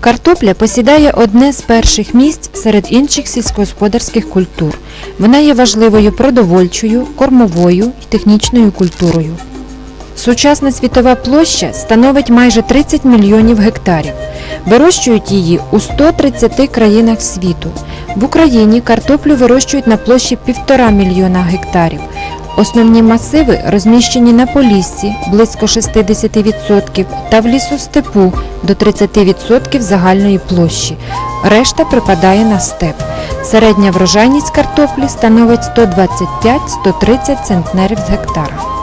Картопля посідає одне з перших місць серед інших сільськогосподарських культур. Вона є важливою продовольчою, кормовою і технічною культурою. Сучасна світова площа становить майже 30 мільйонів гектарів. Вирощують її у 130 країнах світу. В Україні картоплю вирощують на площі 1,5 мільйона гектарів. Основні масиви розміщені на Поліссі близько 60% та в лісостепу до 30% загальної площі. Решта припадає на степ. Середня врожайність картоплі становить 125-130 центнерів з гектара.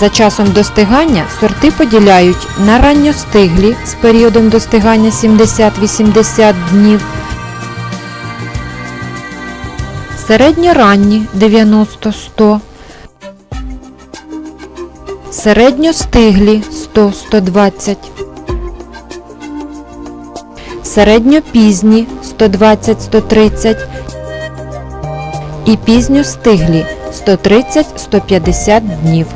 За часом достигання сорти поділяють на ранньостиглі з періодом достигання 70-80 днів, середньоранні 90-100, середньостиглі 100-120, середньопізні 120-130 і пізньостиглі 130-150 днів.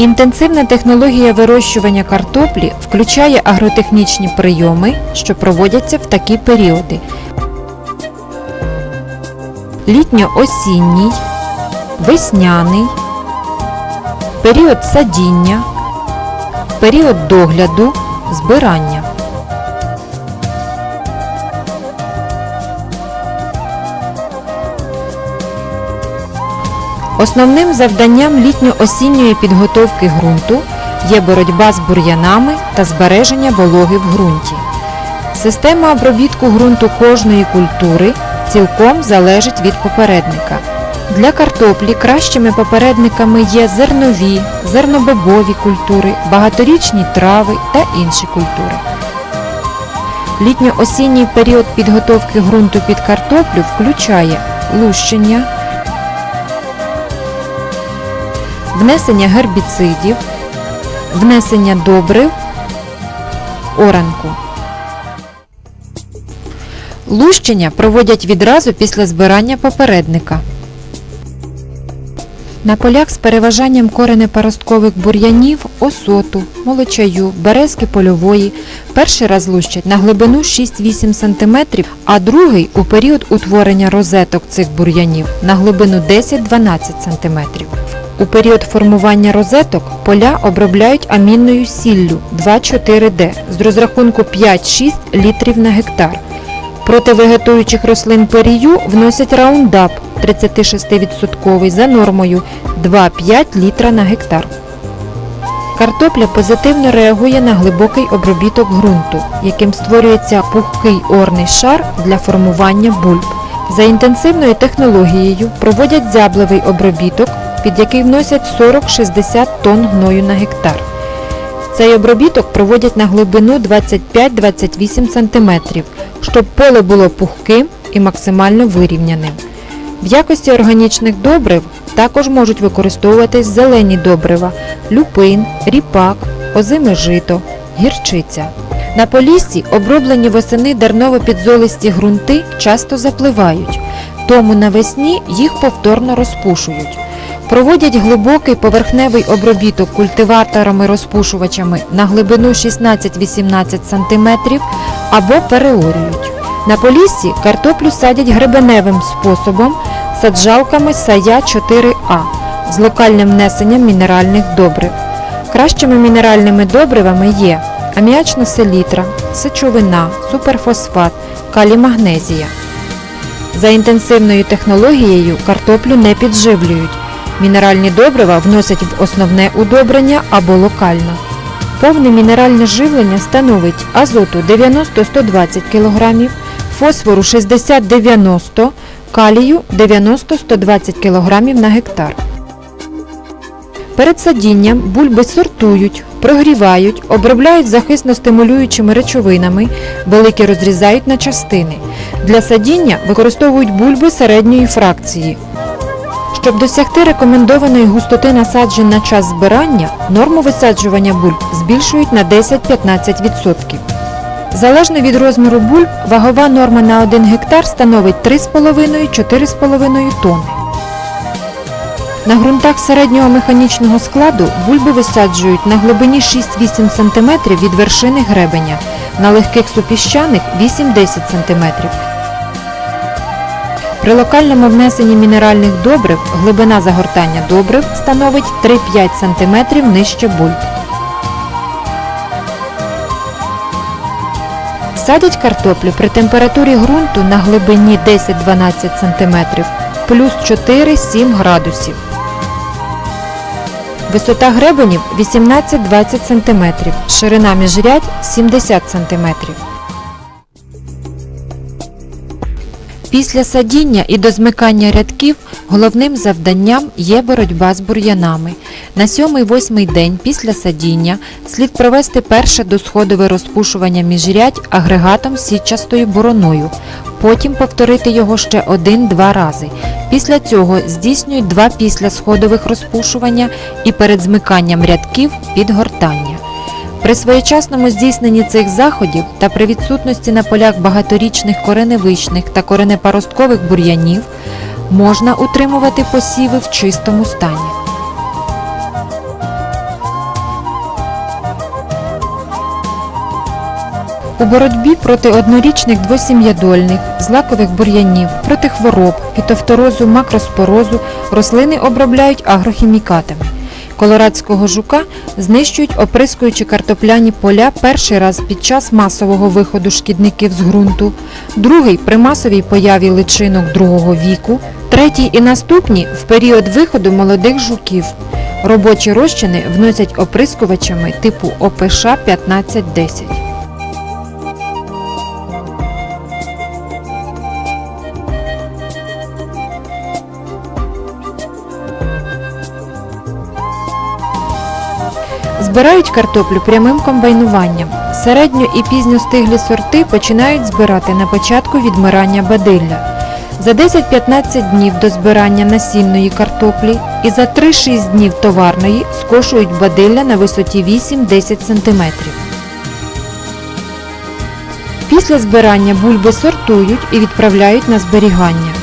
Інтенсивна технологія вирощування картоплі включає агротехнічні прийоми, що проводяться в такі періоди: літньо-осінній, весняний, період садіння, період догляду, збирання. Основним завданням літньо-осінньої підготовки ґрунту є боротьба з бур'янами та збереження вологи в ґрунті. Система обробітку ґрунту кожної культури цілком залежить від попередника. Для картоплі кращими попередниками є зернові, зернобобові культури, багаторічні трави та інші культури. Літньо-осінній період підготовки ґрунту під картоплю включає лущення, внесення гербіцидів, внесення добрив, оранку. Лущення проводять відразу після збирання попередника. На полях з переважанням коренепаросткових бур'янів, осоту, молочаю, березки польової перший раз лущать на глибину 6-8 см, а другий у період утворення розеток цих бур'янів на глибину 10-12 см. У період формування розеток поля обробляють амінною сіллю 2,4D з розрахунку 5-6 літрів на гектар. Проти вегетуючих рослин перію вносять раундап 36% за нормою 2,5 літра на гектар. Картопля позитивно реагує на глибокий обробіток ґрунту, яким створюється пухкий орний шар для формування бульб. За інтенсивною технологією проводять зяблевий обробіток, під який вносять 40-60 тонн гною на гектар. Цей обробіток проводять на глибину 25-28 см, щоб поле було пухким і максимально вирівняним. В якості органічних добрив також можуть використовуватись зелені добрива, люпин, ріпак, озиме жито, гірчиця. На поліссі оброблені восени дерново-підзолисті ґрунти часто запливають, тому навесні їх повторно розпушують. Проводять глибокий поверхневий обробіток культиваторами-розпушувачами на глибину 16-18 см або переорюють. На поліссі картоплю садять гребеневим способом саджалками Сая 4А з локальним внесенням мінеральних добрив. Кращими мінеральними добривами є аміачна селітра, сечовина, суперфосфат, калій-магнезія. За інтенсивною технологією картоплю не підживлюють. Мінеральні добрива вносять в основне удобрення або локально. Повне мінеральне живлення становить азоту 90-120 кг, фосфору 60-90 калію 90-120 кг на гектар. Перед садінням бульби сортують, прогрівають, обробляють захисно-стимулюючими речовинами, великі розрізають на частини. Для садіння використовують бульби середньої фракції. Щоб досягти рекомендованої густоти насаджень на час збирання, норму висаджування бульб збільшують на 10-15%. Залежно від розміру бульб, вагова норма на 1 гектар становить 3,5-4,5 тонни. На ґрунтах середнього механічного складу бульби висаджують на глибині 6-8 см від вершини гребеня, на легких супіщаних 8-10 см. При локальному внесенні мінеральних добрив глибина загортання добрив становить 3-5 см нижче бульб. Садять картоплю при температурі ґрунту на глибині 10-12 см, плюс 4-7 градусів. Висота гребенів 18-20 см, ширина міжрядь 70 см. Після садіння і до змикання рядків головним завданням є боротьба з бур'янами. На 7-8 день після садіння слід провести перше досходове розпушування міжрядь агрегатом сітчастою бороною, потім повторити його ще 1-2 рази. Після цього здійснюють два післясходових розпушування і перед змиканням рядків підгортання. При своєчасному здійсненні цих заходів та при відсутності на полях багаторічних кореневичних та коренепаросткових бур'янів можна утримувати посіви в чистому стані. У боротьбі проти однорічних двосім'ядольних, злакових бур'янів, проти хвороб, фітофторозу, макроспорозу рослини обробляють агрохімікатами. Колорадського жука знищують, оприскуючи картопляні поля перший раз під час масового виходу шкідників з ґрунту, другий при масовій появі личинок другого віку, третій і наступні в період виходу молодих жуків. Робочі розчини вносять оприскувачами типу ОПШ 1510. Збирають картоплю прямим комбайнуванням. Середньо і пізньостиглі сорти починають збирати на початку відмирання бадилля. За 10-15 днів до збирання насінної картоплі і за 3-6 днів товарної скошують бадилля на висоті 8-10 см. Після збирання бульби сортують і відправляють на зберігання.